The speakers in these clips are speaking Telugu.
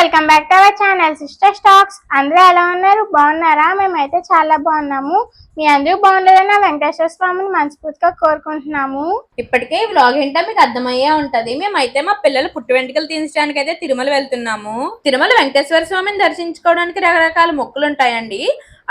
Welcome back to our channel Sister Stocks. అందరూ ఎలా ఉన్నారు? బాగున్నారా? మేమైతే చాలా బాగున్నాము. మీ అందరూ బాగుండదని వెంకటేశ్వర స్వామిని మనస్ఫూర్తిగా కోరుకుంటున్నాము. ఇప్పటికే ఈ వ్లాగ్ ఏంటో మీకు అర్థమయ్యే ఉంటది. మేమైతే మా పిల్లలు పుట్టు వెంట్రుకలు తీయించడానికి అయితే తిరుమల వెళ్తున్నాము. తిరుమల వెంకటేశ్వర స్వామిని దర్శించుకోవడానికి రకరకాల మొక్కులు ఉంటాయండి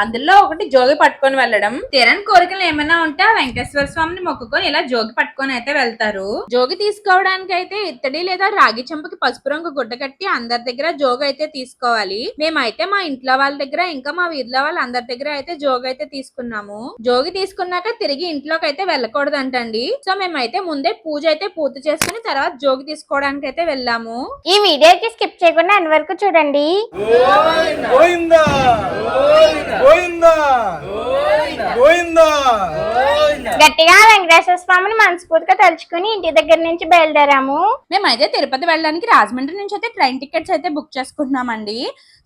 అందులో ఒకటి జోగి పట్టుకొని వెళ్ళడం. తీరని కోరికలు ఏమైనా ఉంటే వెంకటేశ్వర స్వామిని మొక్కుకొని ఇలా జోగి పట్టుకొని అయితే వెళ్తారు. జోగి తీసుకోవడానికి అయితే ఇత్తడి లేదా రాగి చెంపకి పసుపు రంగు గుడ్డ కట్టి అందరి దగ్గర జోగి అయితే తీసుకోవాలి. మేమైతే మా ఇంట్లో వాళ్ళ దగ్గర ఇంకా మా వీధిలో వాళ్ళ అందరి దగ్గర అయితే జోగి అయితే తీసుకున్నాము. జోగి తీసుకున్నాక తిరిగి ఇంట్లోకి అయితే వెళ్ళకూడదంటండి. సో మేమైతే ముందే పూజ అయితే పూర్తి చేసుకుని తర్వాత జోగి తీసుకోవడానికి అయితే వెళ్ళాము. ఈ వీడియోకి స్కిప్ చేయకుండా అన్ని వరకు చూడండి గోవిందా గోవిందా గట్టిగా వెంకటేశ్వర స్వామిని మనస్ఫూర్తిగా తలుచుకుని ఇంటి దగ్గర నుంచి బయలుదేరాము. మేమైతే తిరుపతి వెళ్ళడానికి రాజమండ్రి నుంచి అయితే ట్రైన్ టికెట్స్ అయితే బుక్ చేసుకుంటున్నామండి.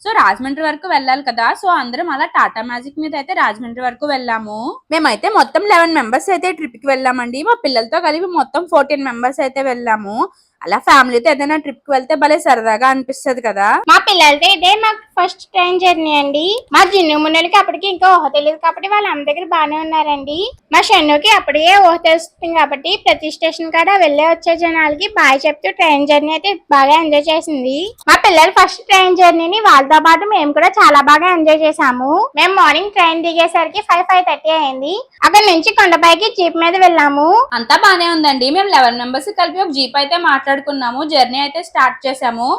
సో రాజమండ్రి వరకు వెళ్ళాలి కదా. సో అందరం అలా టాటా మ్యాజిక్ మీద అయితే రాజమండ్రి వరకు వెళ్ళాము. మేమైతే మొత్తం లెవెన్ మెంబర్స్ అయితే ట్రిప్కి వెళ్ళామండి. మా పిల్లలతో కలిపి మొత్తం ఫోర్టీన్ మెంబర్స్ అయితే వెళ్ళాము. అలా ఫ్యామిలీతో ఏదైనా ట్రిప్కి వెళ్తే భలే సరదాగా అనిపిస్తది కదా. మా పిల్లలతో ఇదే మాకు ఫస్ట్ ట్రైన్ జర్నీ అండి. మా జిన్ను మున్నలకి అప్పటికి ఇంకా ఊహ తెలియదు కాబట్టి వాళ్ళ అమ్మ దగ్గర బాగానే ఉన్నారండి. మా మెనూకి అప్పటికే ఊహ కాబట్టి ప్రతి స్టేషన్ కాడ వెళ్ళే వచ్చే జనాలకి బాయ్ చెప్తూ ట్రైన్ జర్నీ అయితే బాగా ఎంజాయ్ చేసింది. మా పిల్లలు ఫస్ట్ ట్రైన్ జర్నీని వాళ్ళతో పాటు మేము కూడా చాలా బాగా ఎంజాయ్ చేసాము మేము మార్నింగ్ ట్రైన్ దిగేసరికి ఫైవ్ ఫైవ్ థర్టీ అయింది. అక్కడ నుంచి కొండపైకి జీప్ మీద వెళ్ళాము. అంతా బానే ఉందండి. మేము లెవెన్ మెంబర్స్ కలిపి ఒక జీప్ అయితే మాట్లాడుకున్నాము. జర్నీ అయితే స్టార్ట్ చేసాము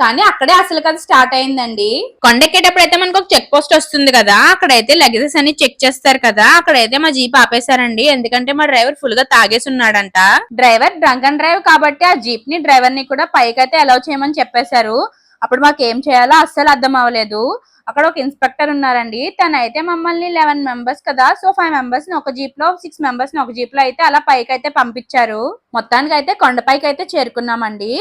కానీ అక్కడే అసలు కదా స్టార్ట్ అయిందండి. కొండెక్కేటప్పుడు అయితే మనకు ఒక చెక్ పోస్ట్ వస్తుంది కదా అక్కడైతే లగేజెస్ అన్ని చెక్ చేస్తారు కదా అక్కడైతే మా జీప్ ఆపేశారండి. ఎందుకంటే మా డ్రైవర్ ఫుల్గా తాగేసి ఉన్నాడంట. డ్రైవర్ డ్రంక్ అండ్ డ్రైవ్ కాబట్టి ఆ జీప్ని డ్రైవర్ని కూడా పైకి అయితే అలౌ చేయమని చెప్పేశారు. అప్పుడు మాకు ఏం చేయాలో అస్సలు అర్థం అవ్వలేదు. అక్కడ ఒక ఇన్స్పెక్టర్ ఉన్నారండి. తను అయితే మమ్మల్ని లెవెన్ మెంబర్స్ కదా సో ఫైవ్ మెంబర్స్ని ఒక జీప్లో సిక్స్ మెంబర్స్ని ఒక జీప్లో అయితే అలా పైకి అయితే పంపించారు. మొత్తానికి అయితే కొండపైకి అయితే చేరుకున్నామండి.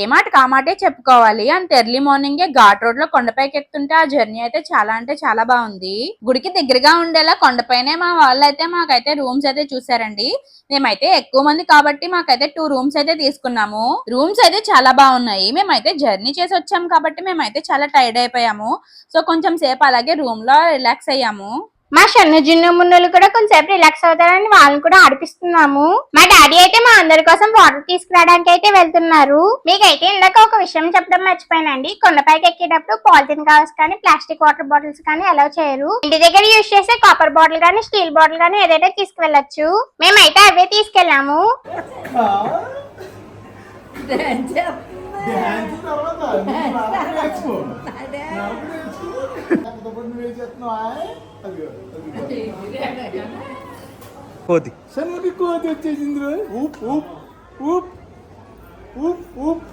ఏ మాట కామాటే చెప్పుకోవాలి. అంత ఎర్లీ మార్నింగే ఘాట్ రోడ్లో కొండపైకి ఎక్కుతుంటే ఆ జర్నీ అయితే చాలా అంటే చాలా బాగుంది. గుడికి దగ్గరగా ఉండేలా కొండపైనే మా వాళ్ళు అయితే మాకైతే రూమ్స్ అయితే చూసారండి. మేమైతే ఎక్కువ మంది కాబట్టి మాకైతే టూ రూమ్స్ అయితే తీసుకున్నాము. రూమ్స్ అయితే చాలా బాగున్నాయి. మేమైతే జర్నీ చేసి వచ్చాము కాబట్టి మేమైతే చాలా టైర్డ్ అయిపోయాము. సో కొంచెం సేపు అలాగే రూమ్లో రిలాక్స్ అయ్యాము. మా షన్ను జిన్ను మున్నులు కూడా కొంచెంసేపు రిలాక్స్ అవుతారని వాళ్ళని కూడా ఆడిపిస్తున్నాము. మా డాడీ అయితే మా అందరి కోసం వాటర్ తీసుకురావడానికి అయితే వెళ్తున్నారు. మీకైతే ఇందాక ఒక విషయం చెప్పడం మర్చిపోయానండి. కొండపైకి ఎక్కేటప్పుడు పాలిథిన్ కవర్స్ కానీ ప్లాస్టిక్ వాటర్ బాటిల్స్ కానీ అలౌ చేయరు. ఇంటి దగ్గర యూజ్ చేసే కాపర్ బాటిల్ కానీ స్టీల్ బాటిల్ కానీ ఏదైనా తీసుకువెళ్ళొచ్చు. మేమైతే అవే తీసుకెళ్ళాము. తర్వాత నువ్వు నాకు నేర్చుకో. నాకు నేర్చుకో. లేకపోతే నువ్వేం చేస్తున్నావా? అదిగో, అదిగో. కోతి సన్నది కోతి వచ్చేసింది రా. ఊప్ ఊప్ ఊప్ ఊప్ ఊప్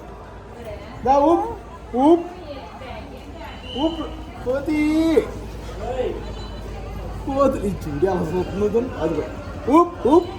దా ఊప్ ఊప్ ఊప్ కోతి కోతి ఇది చూడు ఎలా చూస్తుందో అదిగో ఊప్ ఊప్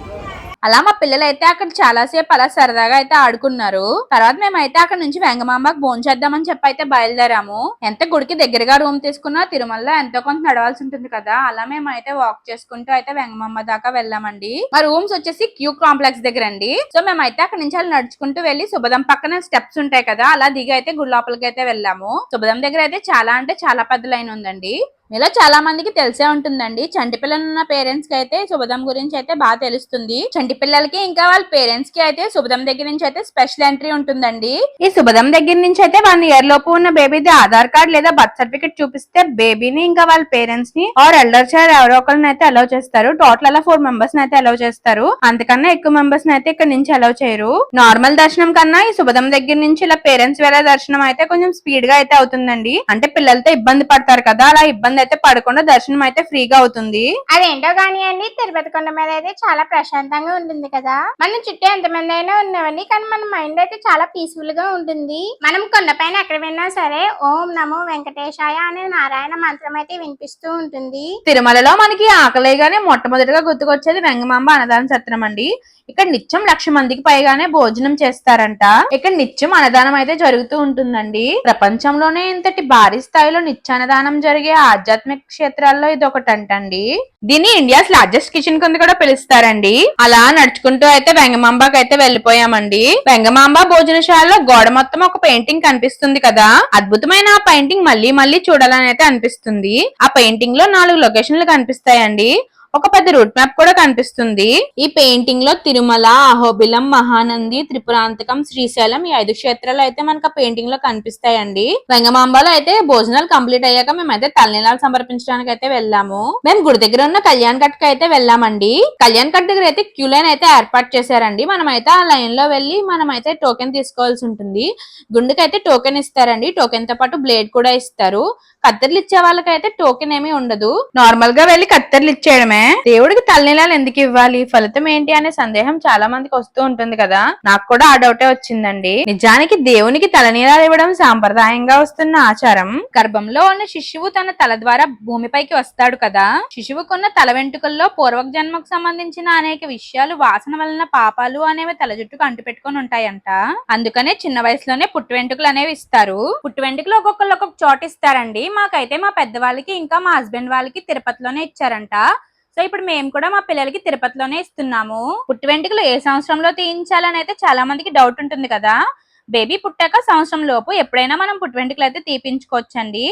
అలా మా పిల్లలు అయితే అక్కడ చాలా సేపు అలా సరదాగా అయితే ఆడుకున్నారు. తర్వాత మేమైతే అక్కడ నుంచి వెంగమాంబకు భోజనం చేద్దామని చెప్పి అయితే బయలుదేరాము. ఎంత గుడికి దగ్గరగా రూమ్ తీసుకున్నా తిరుమలలో ఎంతో కొంత నడవాల్సి ఉంటుంది కదా. అలా మేమైతే వాక్ చేసుకుంటూ అయితే వెంగమాంబ దాకా వెళ్ళామండి. మా రూమ్స్ వచ్చేసి క్యూ కాంప్లెక్స్ దగ్గర అండి సో మేమైతే అక్కడ నుంచి అలా నడుచుకుంటూ వెళ్ళి శుభదం పక్కన స్టెప్స్ ఉంటాయి కదా అలా దిగి అయితే గుడి లోపలికి అయితే వెళ్ళాము. శుభదం దగ్గర అయితే చాలా అంటే చాలా పెద్ద లైన్ ఉందండి. మీలో చాలా మందికి తెలిసే ఉంటుందండి. చంటి పిల్లలు ఉన్న పేరెంట్స్కి అయితే శుభదం గురించి అయితే బాగా తెలుస్తుంది. చంటి పిల్లలకి ఇంకా వాళ్ళ పేరెంట్స్కి అయితే శుభదం దగ్గర నుంచి అయితే స్పెషల్ ఎంట్రీ ఉంటుందండి. ఈ శుభదం దగ్గర నుంచి అయితే వన్ ఇయర్ లోపు ఉన్న బేబీది ఆధార్ కార్డ్ లేదా బర్త్ సర్టిఫికేట్ చూపిస్తే బేబీని ఇంకా వాళ్ళ పేరెంట్స్ని ఆర్ ఎల్డర్ చైల్డ్ ఎవరో ఒకరిని అయితే అలౌ చేస్తారు. టోటల్ అలా ఫోర్ మెంబర్స్ అయితే అలౌ చేస్తారు. అంతకన్నా ఎక్కువ మెంబర్స్ అయితే ఇక్కడ నుంచి అలౌ చేయరు. నార్మల్ దర్శనం కన్నా ఈ శుభదం దగ్గర నుంచి ఇలా పేరెంట్స్ వేరే దర్శనం అయితే కొంచెం స్పీడ్గా అయితే అవుతుందండి. అంటే పిల్లలతో ఇబ్బంది పడతారు కదా అలా ఇబ్బంది అయితే పడకుండా దర్శనం అయితే ఫ్రీగా అవుతుంది. అదేంటో కానీ అండి తిరుపతి కొండ మీద అయితే చాలా ప్రశాంతంగా ఉంటుంది కదా. మన చుట్టూ ఎంతమంది అయినా ఉన్నామండి కానీ మన మైండ్ అయితే చాలా పీస్ఫుల్గా ఉంటుంది. మనం కొండపైన ఎక్కడ విన్నా సరే ఓం నమో వెంకటేశాయ అనే నారాయణ మంత్రం అయితే వినిపిస్తూ ఉంటుంది. తిరుమలలో మనకి ఆకలిగానే మొట్టమొదటిగా గుర్తుకొచ్చేది వెంగమాంబ అన్నదాన సత్రం అండి. ఇక్కడ నిత్యం లక్ష మందికి పైగానే భోజనం చేస్తారంట. ఇక్కడ నిత్యం అన్నదానం అయితే జరుగుతూ ఉంటుందండి. ప్రపంచంలోనే ఇంతటి భారీ స్థాయిలో నిత్యాన్నదానం జరిగే ఆధ్యాత్మిక క్షేత్రాల్లో ఇది ఒకటంటండి. దీన్ని ఇండియాస్ లార్జెస్ట్ కిచెన్ కింద కూడా పిలుస్తారండి. అలా నడుచుకుంటూ అయితే వెంగమాంబాకి అయితే వెళ్ళిపోయామండి. వెంగమాంబ భోజనశాలలో గోడ మొత్తం ఒక పెయింటింగ్ కనిపిస్తుంది కదా. అద్భుతమైన ఆ పెయింటింగ్ మళ్ళీ మళ్ళీ చూడాలని అయితే అనిపిస్తుంది. ఆ పెయింటింగ్లో నాలుగు లొకేషన్లు కనిపిస్తాయండి. ఒక పెద్ద రూట్ మ్యాప్ కూడా కనిపిస్తుంది. ఈ పెయింటింగ్లో తిరుమల అహోబిలం మహానంది త్రిపురాంతకం శ్రీశైలం ఈ ఐదు క్షేత్రాలు అయితే మనకు ఆ పెయింటింగ్లో కనిపిస్తాయండి. వెంగమాంబలో అయితే భోజనాలు కంప్లీట్ అయ్యాక మేమైతే తలనీలాలు సమర్పించడానికి అయితే వెళ్ళాము. మేము గుడి దగ్గర ఉన్న కళ్యాణ్ కట్కి అయితే వెళ్ళామండి. కళ్యాణ్ కట్ దగ్గర అయితే క్యూ లైన్ అయితే ఏర్పాటు చేశారండి. మనం అయితే ఆ లైన్లో వెళ్ళి మనం అయితే టోకెన్ తీసుకోవాల్సి ఉంటుంది. గుండెకి అయితే టోకెన్ ఇస్తారండి. టోకెన్తో పాటు బ్లేడ్ కూడా ఇస్తారు. కత్తెర్లు ఇచ్చే వాళ్ళకైతే టోకెన్ ఏమీ ఉండదు. నార్మల్గా వెళ్ళి కత్తెర్లు ఇచ్చేయడమే. దేవుడికి తలనీలాలు ఎందుకు ఇవ్వాలి? ఫలితం ఏంటి అనే సందేహం చాలా మందికి వస్తూ ఉంటుంది కదా. నాకు కూడా ఆ డౌటే వచ్చిందండి. నిజానికి దేవునికి తలనీలాలు ఇవ్వడం సాంప్రదాయంగా వస్తున్న ఆచారం. గర్భంలో ఉన్న శిశువు తన తల ద్వారా భూమిపైకి వస్తాడు కదా. శిశువుకున్న తల వెంట్రుకల్లో పూర్వక జన్మకు సంబంధించిన అనేక విషయాలు వాసన వలన పాపాలు అనేవి తల జుట్టుకు అంటుపెట్టుకొని ఉంటాయంట. అందుకనే చిన్న వయసులోనే పుట్టు వెంట్రుకలు అనేవి ఇస్తారు. పుట్టు వెంట్రుకలు ఒక్కొక్కరు ఒక్కొక్క చోట ఇస్తారండి. మాకైతే మా పెద్దవాళ్ళకి ఇంకా మా హస్బెండ్ వాళ్ళకి తిరుపతిలోనే ఇచ్చారంట. సో ఇప్పుడు మేము కూడా మా పిల్లలకి తిరుపతిలోనే ఇస్తున్నాము. పుట్టి వెంట్రుకలు ఏ సంవత్సరంలో తీయించాలని అయితే చాలా మందికి డౌట్ ఉంటుంది కదా. బేబీ పుట్టాక సంవత్సరం లోపు ఎప్పుడైనా మనం పుట్టి వెంట్రుకలు అయితే తీపించుకోవచ్చండి.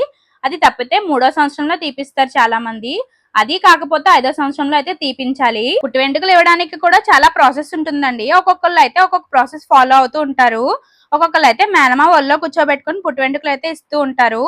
అది తప్పితే మూడో సంవత్సరంలో తీపిస్తారు చాలా మంది. అది కాకపోతే ఐదో సంవత్సరంలో అయితే తీపించాలి. పుట్టి వెంట్రుకలు ఇవ్వడానికి కూడా చాలా ప్రాసెస్ ఉంటుందండి. ఒక్కొక్కళ్ళు అయితే ఒక్కొక్క ప్రాసెస్ ఫాలో అవుతూ ఉంటారు. ఒక్కొక్కరు అయితే మేనమా ఒళ్ళో కూర్చోబెట్టుకొని పుట్టి వెంట్రుకలు అయితే ఇస్తూ ఉంటారు.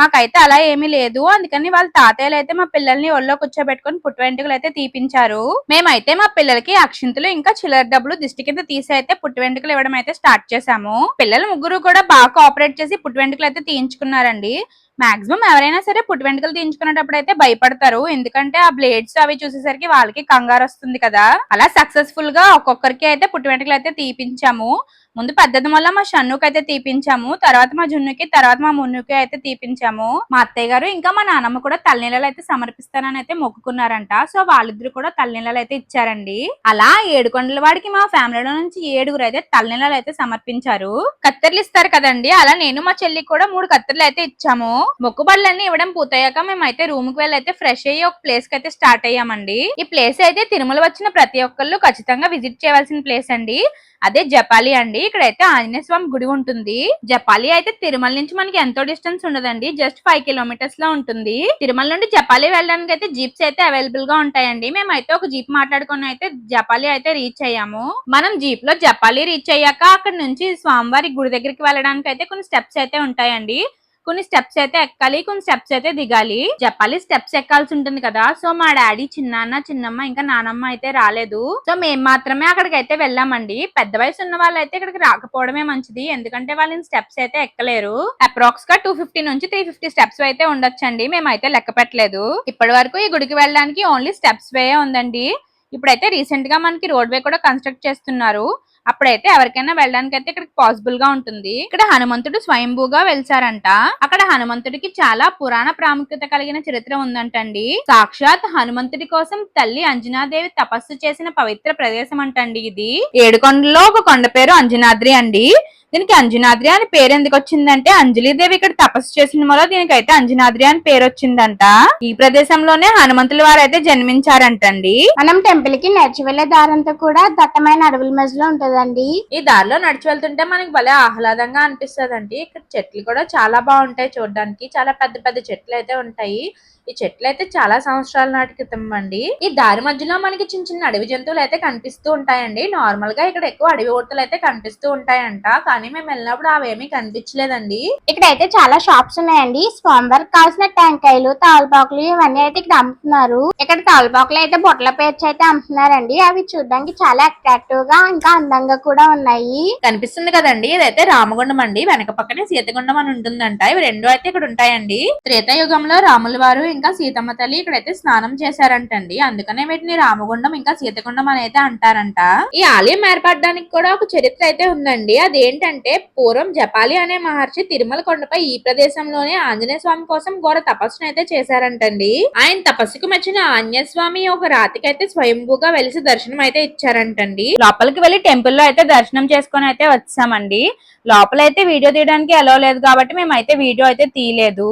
మాకైతే అలా ఏమీ లేదు. అందుకని వాళ్ళ తాతయ్యలు అయితే మా పిల్లల్ని ఒళ్ళో కూర్చోబెట్టుకొని పుట్టు వెంట్రుకలు అయితే తీపించారు. మేమైతే మా పిల్లలకి అక్షింతలు ఇంకా చిల్లర డబ్బులు దిష్టి కింద తీసి అయితే పుట్టు వెంట్రుకలు ఇవ్వడం అయితే స్టార్ట్ చేశాము. పిల్లలు ముగ్గురు కూడా బాగా కోఆపరేట్ చేసి పుట్టు వెంట్రుకలు అయితే తీయించుకున్నారండి. మాక్సిమం ఎవరైనా సరే పుట్టి వెంటకలు తీయించుకునేటప్పుడు అయితే భయపడతారు. ఎందుకంటే ఆ బ్లేడ్స్ అవి చూసేసరికి వాళ్ళకి కంగారు వస్తుంది కదా. అలా సక్సెస్ఫుల్గా ఒక్కొక్కరికి అయితే పుట్టి వెంటకలు అయితే తీపించాము. ముందు పద్ధతి వల్ల మా షన్నుకి అయితే తీపించాము. తర్వాత మా జున్నుకి తర్వాత మా మున్నుకి అయితే తీపించాము. మా అత్తయ్య గారు ఇంకా మా నాన్నమ్మ కూడా తలనీళ్ళలు అయితే సమర్పిస్తానని అయితే మొక్కుకున్నారంట. సో వాళ్ళిద్దరు కూడా తలనీళ్ళలు అయితే ఇచ్చారండి. అలా ఏడుకొండల వాడికి మా ఫ్యామిలీలో నుంచి ఏడుగురు అయితే తలనీళ్ళలు అయితే సమర్పించారు. కత్తెర్లు ఇస్తారు కదండి. అలా నేను మా చెల్లికి కూడా మూడు కత్తెర్లు అయితే ఇచ్చాము. మొక్కుబడులన్నీ ఇవ్వడం పూర్తయ్యాక మేమైతే రూమ్కి వెళ్ళి అయితే ఫ్రెష్ అయ్యి ఒక ప్లేస్కి అయితే స్టార్ట్ అయ్యామండి. ఈ ప్లేస్ అయితే తిరుమల వచ్చిన ప్రతి ఒక్కళ్ళు ఖచ్చితంగా విజిట్ చేయవలసిన ప్లేస్ అండి. అదే జపాలి అండి. ఇక్కడైతే ఆంజనేయ స్వామి గుడి ఉంటుంది. జపాలి అయితే తిరుమల నుంచి మనకి ఎంతో డిస్టెన్స్ ఉండదండి. జస్ట్ ఫైవ్ కిలోమీటర్స్లో ఉంటుంది. తిరుమల నుండి జపాలి వెళ్ళడానికి అయితే జీప్స్ అయితే అవైలబుల్గా ఉంటాయండి. మేమైతే ఒక జీప్ మాట్లాడుకుని అయితే జపాలి అయితే రీచ్ అయ్యాము. మనం జీప్లో జపాలి రీచ్ అయ్యాక అక్కడ నుంచి స్వామివారి గుడి దగ్గరికి వెళ్ళడానికి అయితే కొన్ని స్టెప్స్ అయితే ఉంటాయండి. కొన్ని స్టెప్స్ అయితే ఎక్కాలి కొన్ని స్టెప్స్ అయితే దిగాలి. చెప్పాలి స్టెప్స్ ఎక్కాల్సి ఉంటుంది కదా. సో మా డాడీ చిన్నాన్న చిన్నమ్మ ఇంకా నానమ్మ అయితే రాలేదు. సో మేము మాత్రమే అక్కడికి అయితే వెళ్ళామండి. పెద్ద వయసు ఉన్న వాళ్ళు అయితే ఇక్కడికి రాకపోవడమే మంచిది. ఎందుకంటే వాళ్ళని స్టెప్స్ అయితే ఎక్కలేరు. అప్రాక్స్గా టూ ఫిఫ్టీ నుంచి త్రీ ఫిఫ్టీ స్టెప్స్ అయితే ఉండొచ్చండి. మేమైతే లెక్క పెట్టలేదు. ఇప్పటి వరకు ఈ గుడికి వెళ్ళడానికి ఓన్లీ స్టెప్స్ వే ఉందండి. ఇప్పుడైతే రీసెంట్గా మనకి రోడ్ వే కూడా కన్స్ట్రక్ట్ చేస్తున్నారు. అప్పుడైతే ఎవరికైనా వెళ్ళడానికి అయితే ఇక్కడికి పాసిబుల్గా ఉంటుంది. ఇక్కడ హనుమంతుడు స్వయంభూగా వెళ్చారంట అక్కడ హనుమంతుడికి చాలా పురాణ ప్రాముఖ్యత కలిగిన చరిత్ర ఉందంటండి. సాక్షాత్ హనుమంతుడి కోసం తల్లి అంజనాదేవి తపస్సు చేసిన పవిత్ర ప్రదేశం అంటండి ఇది. ఏడుకొండలో ఒక కొండ పేరు అంజనాద్రి అండి. దీనికి అంజనాద్రి అని పేరు ఎందుకు వచ్చిందంటే అంజలిదేవి ఇక్కడ తపస్సు చేసిన వల్ల దీనికైతే అంజనాద్రి అని పేరు వచ్చిందంట. ఈ ప్రదేశంలోనే హనుమంతుల వారు అయితే జన్మించారంటండి. మనం టెంపుల్కి నడిచి వెళ్ళే దారంతా కూడా దట్టమైన అడవుల మధ్యలో ఉంటదండి ఈ దారిలో నడిచి వెళ్తుంటే మనకి భలే ఆహ్లాదంగా అనిపిస్తదండి. ఇక్కడ చెట్లు కూడా చాలా బాగుంటాయి చూడడానికి. చాలా పెద్ద పెద్ద చెట్లు అయితే ఉంటాయి. ఈ చెట్లు అయితే చాలా సంవత్సరాల నాటి క్రితం అండి. ఈ దారి మధ్యలో మనకి చిన్న చిన్న అడవి జంతువులు అయితే కనిపిస్తూ ఉంటాయండి. నార్మల్గా ఇక్కడ ఎక్కువ అడవి ఓటలు అయితే కనిపిస్తూ ఉంటాయంట. కానీ మేము వెళ్ళినప్పుడు అవేమీ కనిపించలేదండి. ఇక్కడైతే చాలా షాప్స్ ఉన్నాయండి. స్వామివారికి కావాల్సిన టెంకాయలు తాళపాకులు ఇవన్నీ అయితే ఇక్కడ అమ్ముతున్నారు. ఇక్కడ తాళపాకులు అయితే బొట్టల పేర్చి అయితే అమ్ముతున్నారండి. అవి చూడడానికి చాలా అట్రాక్టివ్గా ఇంకా అందంగా కూడా ఉన్నాయి. కనిపిస్తుంది కదండి. ఇదైతే రామగుండం అండి. వెనక పక్కనే సీతగుండం అని ఉంటుందంట. ఇవి రెండు అయితే ఇక్కడ ఉంటాయండి. త్రేతాయుగంలో రాముల వారు ఇంకా సీతమ్మ తల్లి ఇక్కడైతే స్నానం చేశారంటండి. అందుకనే వీటిని రామగుండం ఇంకా సీతగుండం అని అయితే అంటారంట. ఈ ఆలయం ఏర్పడడానికి కూడా ఒక చరిత్ర అయితే ఉందండి. అదేంటంటే పూర్వం జపాలి అనే మహర్షి తిరుమల కొండపై ఈ ప్రదేశంలోనే ఆంజనేయ స్వామి కోసం ఘోర తపస్సును అయితే చేశారంటండి. ఆయన తపస్సుకు మెచ్చిన ఆంజనేయ స్వామి ఒక రాతికైతే స్వయంభూగా వెలిసి దర్శనం అయితే ఇచ్చారంటండి. లోపలికి వెళ్ళి టెంపుల్లో అయితే దర్శనం చేసుకొని అయితే వచ్చామండి. లోపల అయితే వీడియో తీయడానికి అలవ్ లేదు కాబట్టి మేమైతే వీడియో అయితే తీయలేదు.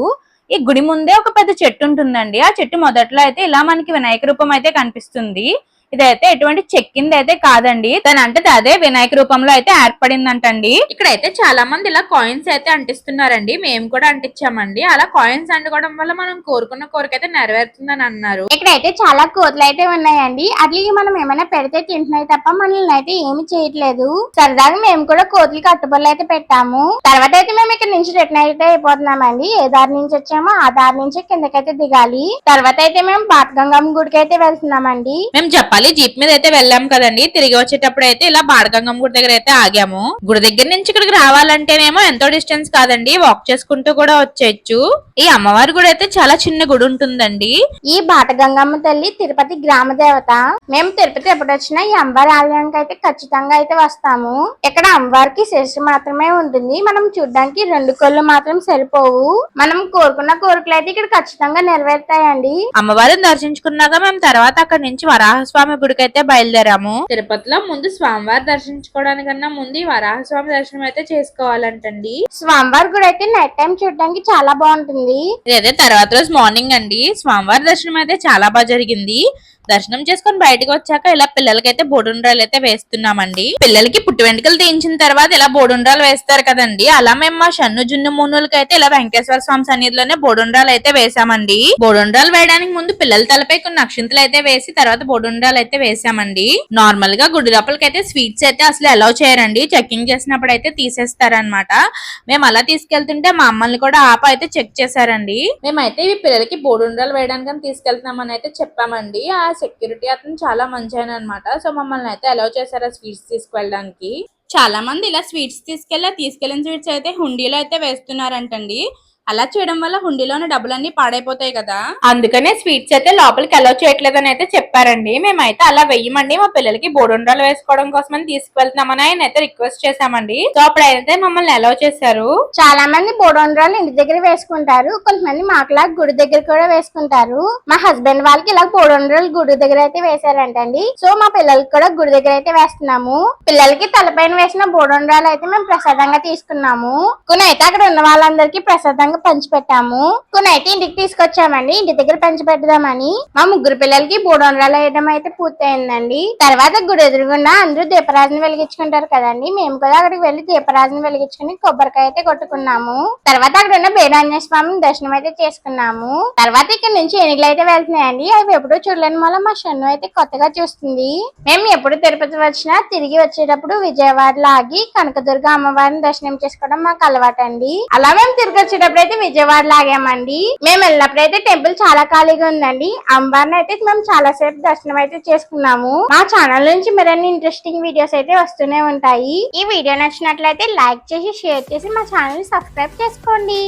ఈ గుడి ముందే ఒక పెద్ద చెట్టు ఉంటుందండి. ఆ చెట్టు మొదట్లో అయితే ఇలా మనకి వినాయక రూపం అయితే కనిపిస్తుంది. ఇదైతే ఎటువంటి చెక్కింది అయితే కాదండి. తన అంటే అదే వినాయక రూపంలో అయితే ఏర్పడిందంటండి. ఇక్కడైతే చాలా మంది ఇలా కాయిన్స్ అయితే అంటిస్తున్నారండి. మేము కూడా అంటించామండి. అలా కాయిన్స్ అంటుకోవడం వల్ల మనం కోరుకున్న కోరిక అయితే నెరవేరుతుందని అన్నారు. ఇక్కడైతే చాలా కోతులు అయితే ఉన్నాయండి. అట్లకి మనం ఏమైనా పెడితే తింటున్నాయి తప్ప మనల్ని అయితే ఏమి చేయట్లేదు. సరదాగా మేము కూడా కోతులకి అట్టుబడులు అయితే పెట్టాము. తర్వాత అయితే మేము ఇక్కడ నుంచి రిటర్న్ అయితే అయిపోతున్నామండి. ఏ దారి నుంచి వచ్చామో ఆ దారి నుంచి కిందకైతే దిగాలి. తర్వాత అయితే మేము బాటగంగమ్మ గుడికి అయితే వెళ్తున్నామండి. మేము చెప్పాలి జీప్ మీద అయితే వెళ్ళాం కదండి. తిరిగి వచ్చేటప్పుడు అయితే ఇలా బాడగంగం గుడి దగ్గర అయితే ఆగాము. గుడి దగ్గర నుంచి ఇక్కడికి రావాలంటేనేమో ఎంతో డిస్టెన్స్ కాదండి. వాక్ చేసుకుంటూ కూడా వచ్చేయచ్చు. ఈ అమ్మవారి గుడి అయితే చాలా చిన్న గుడి ఉంటుందండి. ఈ బాటగంగమ్మ తల్లి తిరుపతి గ్రామ దేవత. మేము తిరుపతి ఎప్పుడు వచ్చినా ఈ అమ్మవారి ఆలయానికి అయితే ఖచ్చితంగా అయితే వస్తాము. ఇక్కడ అమ్మవారికి శిరస్సు మాత్రమే ఉంటుంది. మనం చూడ్డానికి రెండు కళ్ళు మాత్రం సరిపోవు. మనం కోరుకున్న కోరికలు అయితే ఇక్కడ ఖచ్చితంగా నెరవేరుతాయండి. అమ్మవారిని దర్శించుకున్నాక మేము తర్వాత అక్కడ నుంచి వరాహస్వామి గుడికి అయితే బయలుదేరాము. తిరుపతిలో ముందు స్వామివారి దర్శించుకోవడానికన్నా ముందు ఈ వరాహస్వామి దర్శనం అయితే చేసుకోవాలంటండి. స్వామివారి గుడి అయితే నైట్ టైం చూడడానికి చాలా బాగుంటుంది. ఇదైతే తర్వాత రోజు మార్నింగ్ అండి. స్వామివారి దర్శనం అయితే చాలా బాగా జరిగింది. దర్శనం చేసుకొని బయటకు వచ్చాక ఇలా పిల్లలకైతే బోడుండ్రాలు అయితే వేస్తున్నామండి. పిల్లలకి పుట్టి వెంట్రుకలు తీయించిన తర్వాత ఇలా బోడుండ్రాలు వేస్తారు కదండి. అలా మేము మా షన్ను జున్ను మూనులకి అయితే ఇలా వెంకటేశ్వర స్వామి సన్నిధిలోనే బోడుండ్రాలు అయితే వేసామండి బోడుండ్రాలు వేయడానికి ముందు పిల్లల తలపై కొన్ని అక్షింతలు అయితే వేసి తర్వాత బోడుండ్రాలు అయితే వేసామండి నార్మల్గా గుడి లోపలికి అయితే స్వీట్స్ అయితే అసలు అలౌ చేయరండి. చెక్కింగ్ చేసినప్పుడు అయితే తీసేస్తారనమాట మేము అలా తీసుకెళ్తుంటే మా అమ్మల్ని కూడా ఆప అయితే చెక్ చేశారండి. మేమైతే ఇవి పిల్లలకి బోడుండ్రాలు వేయడానికి తీసుకెళ్తున్నామని అయితే చెప్పామండి. ఆ సెక్యూరిటీ అతను చాలా మంచి ఆయన అనమాట సో మమ్మల్ని అయితే అలౌ చేశారు ఆ స్వీట్స్ తీసుకెళ్ళడానికి చాలా మంది ఇలా స్వీట్స్ తీసుకెళ్ళి తీసుకెళ్ళిన స్వీట్స్ అయితే హుండీలో అయితే వేస్తున్నారంటండి. అలా చేయడం వల్ల హుండీలోని డబ్బులన్నీ పాడైపోతాయి కదా? అందుకనే స్వీట్స్ అయితే లోపలికి అలౌ చేయట్లేదని అయితే చెప్పారండి. మేమైతే అలా వెయ్యమండి. మా పిల్లలకి బోడుండ్రాలు వేసుకోవడం కోసమని తీసుకువెళ్తున్నామని ఆయన అయితే రిక్వెస్ట్ చేశామండి. సో అప్పుడైతే మమ్మల్ని అలౌ చేశారు. చాలా మంది బోడోండ్రాలు ఇంటి దగ్గర వేసుకుంటారు. కొంతమంది మాకులా గుడి దగ్గర కూడా వేసుకుంటారు. మా హస్బెండ్ వాళ్ళకి ఇలా బోడోండ్రాలు గుడి దగ్గర అయితే వేశారంటండి. సో మా పిల్లలకి కూడా గుడి దగ్గర అయితే వేస్తున్నాము. పిల్లలకి తలపైన వేసిన బోడోండ్రాలు అయితే మేము ప్రసాదంగా తీసుకున్నాము. కొన్ని అయితే అక్కడ ఉన్న వాళ్ళందరికీ ప్రసాదంగా పంచిపెట్టాము కొన్ని అయితే ఇంటికి తీసుకొచ్చామండి. ఇంటి దగ్గర పంచిపెడదామని మా ముగ్గురు పిల్లలకి బూడొండరాలు వేయడం అయితే పూర్తయిందండి. తర్వాత గుడి ఎదురుగుండా అందరూ దీపరాజుని వెలిగించుకుంటారు కదండి. మేము కూడా అక్కడికి వెళ్ళి దీపరాజుని వెలిగించుకుని కొబ్బరికాయ అయితే కొట్టుకున్నాము. తర్వాత అక్కడ ఉన్న బేడాంజనేయ స్వామిని దర్శనం అయితే చేసుకున్నాము. తర్వాత ఇక్కడ నుంచి ఎనికలు అయితే వెళ్తున్నాయండి. అవి ఎప్పుడూ చూడలేని వల్ల మా షన్ను అయితే కొత్తగా చూస్తుంది. మేము ఎప్పుడు తిరుపతి వచ్చినా తిరిగి వచ్చేటప్పుడు విజయవాడలో ఆగి కనకదుర్గ అమ్మవారిని దర్శనం చేసుకోవడం మాకు అలవాటండి. అలా మేము తిరిగి వచ్చేటప్పుడు అయితే విజయవాడ లాగామండి. మేము వెళ్ళినప్పుడైతే టెంపుల్ చాలా ఖాళీగా ఉందండి. అంబార్ని అయితే మేము చాలా సేపు దర్శనం అయితే చేసుకున్నాము. మా ఛానల్ నుంచి మరిన్ని ఇంట్రెస్టింగ్ వీడియోస్ అయితే వస్తూనే ఉంటాయి. ఈ వీడియో నచ్చినట్లయితే లైక్ చేసి షేర్ చేసి మా ఛానల్ సబ్స్క్రైబ్ చేసుకోండి.